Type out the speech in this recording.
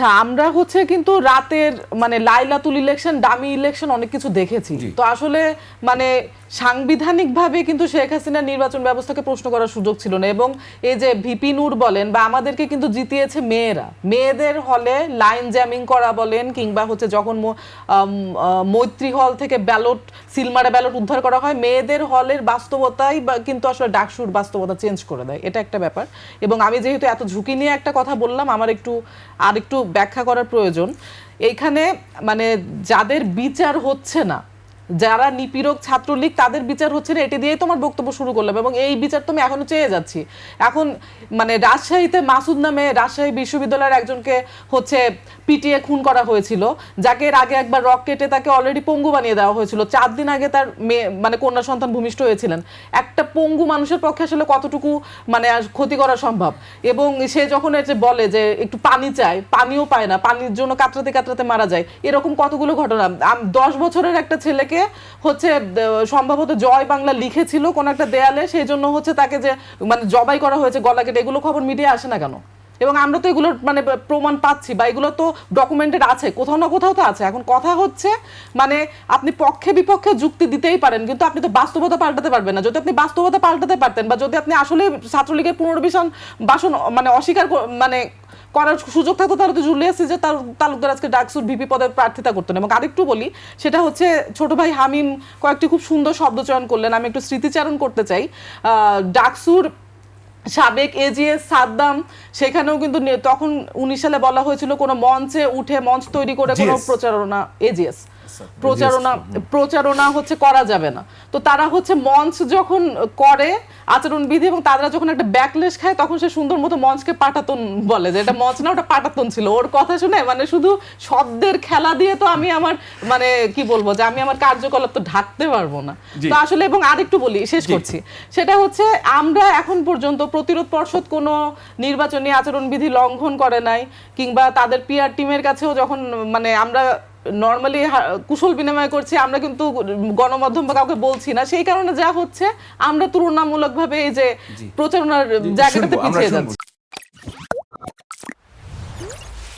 আচ্ছা আমরা হচ্ছে কিন্তু রাতের মানে লাইলাতুল ইলেকশন ডামি ইলেকশন অনেক কিছু দেখেছি। তো আসলে মানে সাংবিধানিকভাবে কিন্তু শেখ হাসিনা নির্বাচন ব্যবস্থাকে প্রশ্ন করার সুযোগ ছিল না এবং এই যে ভিপি নূর বলেন বা আমাদেরকে কিন্তু জিতিয়েছে মেয়েরা। মেয়েদের হলে লাইন জ্যামিং করা বলেন কিংবা হচ্ছে যখন মৈত্রী হল থেকে ব্যালট সিলমারা ব্যালট উদ্ধার করা হয় মেয়েদের হলের বাস্তবতাই বা কিন্তু আসলে ডাকসুর বাস্তবতা চেঞ্জ করে দেয়। এটা একটা ব্যাপার। এবং আমি যেহেতু এত ঝুঁকি নিয়ে একটা কথা বললাম আমার একটু আর একটু ব্যাখ্যা করার প্রয়োজন। এইখানে মানে যাদের বিচার হচ্ছে না যারা নিপীড়ক ছাত্রলীগ, তাদের বিচার হচ্ছে না, এটি দিয়েই তোমার বক্তব্য শুরু করলাম এবং এই বিচার তো আমি এখনও চেয়ে যাচ্ছি। এখন মানে রাজশাহীতে মাসুদ নামে রাজশাহী বিশ্ববিদ্যালয়ের একজনকে হচ্ছে পিটিয়ে খুন করা হয়েছিল, যাকে এর আগে একবার রক কেটে তাকে অলরেডি পঙ্গু বানিয়ে দেওয়া হয়েছিল। চার দিন আগে তার মেয়ে মানে কন্যা সন্তান ভূমিষ্ঠ হয়েছিলেন। একটা পঙ্গু মানুষের পক্ষে আসলে কতটুকু মানে ক্ষতি করা সম্ভব? এবং সে যখন এসে বলে যে একটু পানি চায় পানিও পায় না, পানির জন্য কাতরাতে কাতরাতে মারা যায়, এরকম কতগুলো ঘটনা? দশ বছরের একটা ছেলেকে হচ্ছে সম্ভবত জয় বাংলা লিখেছিল কোন একটা দেয়ালে, সেই জন্য হচ্ছে তাকে যে মানে জবাই করা হয়েছে গলা কেটে, এগুলো খবর মিডিয়া আসে না কেন? এবং আমরা তো এগুলোর মানে প্রমাণ পাচ্ছি বা এগুলো তো ডকুমেন্টেড আছে, কোথাও না কোথাও তো আছে। এখন কথা হচ্ছে মানে আপনি পক্ষে বিপক্ষে যুক্তি দিতেই পারেন, কিন্তু আপনি তো বাস্তবতা পাল্টাতে পারবেন না। যদি আপনি বাস্তবতা পাল্টাতে পারতেন বা যদি আপনি আসলে ছাত্রলীগের পুনর্বিশন বাসন মানে অস্বীকার মানে করার সুযোগ থাকতো, তাহলে তো জুলিয়াস সিজার তার তালুকদার আজকে ডাকসুর ভিপি পদে প্রার্থিতা করতেন। এবং আরেকটু বলি, সেটা হচ্ছে ছোট ভাই হামিম কয়েকটি খুব সুন্দর শব্দ চয়ন করলেন। আমি একটু স্মৃতিচারণ করতে চাই। ডাকসুর সাবেক এজিএস সাদ্দাম সেখানেও কিন্তু তখন উনিশ সালে বলা হয়েছিল কোনো মঞ্চে উঠে মঞ্চ তৈরি করে কোনো প্রচারণা এজিএস প্রচারণা প্রচারণা হচ্ছে করা যাবে না। তো তারা হচ্ছে মঞ্চ যখন করে আচরণ বিধি এবং তারা যখন একটা ব্যাকলেশ খায় তখন সে সুন্দর মতো মঞ্চকে পাটাতন বলে যে এটা মঞ্চ না ওটা পাটাতন ছিল। ওর কথা শুনে মানে শুধু শব্দের খেলা দিয়ে তো আমি আমার মানে কি বলব যে আমি আমার কার্যকলাপ তো ঢাকতে পারব না। তো আসলে এবং আরেকটু বলি শেষ করছি। সেটা হচ্ছে আমরা এখন পর্যন্ত প্রতিরোধ পর্ষদ কোনো নির্বাচনী আচরণবিধি লঙ্ঘন করে নাই কিংবা তাদের পিআর টিমের কাছেও যখন মানে আমরা নর্মালি কুশল বিনিময় করছি আমরা কিন্তু গণমাধ্যম বা কাউকে বলছি না। সেই কারণে যা হচ্ছে আমরা তুলনামূলকভাবে এই যে প্রচারণার জায়গাটাতে পিছিয়ে যাচ্ছি।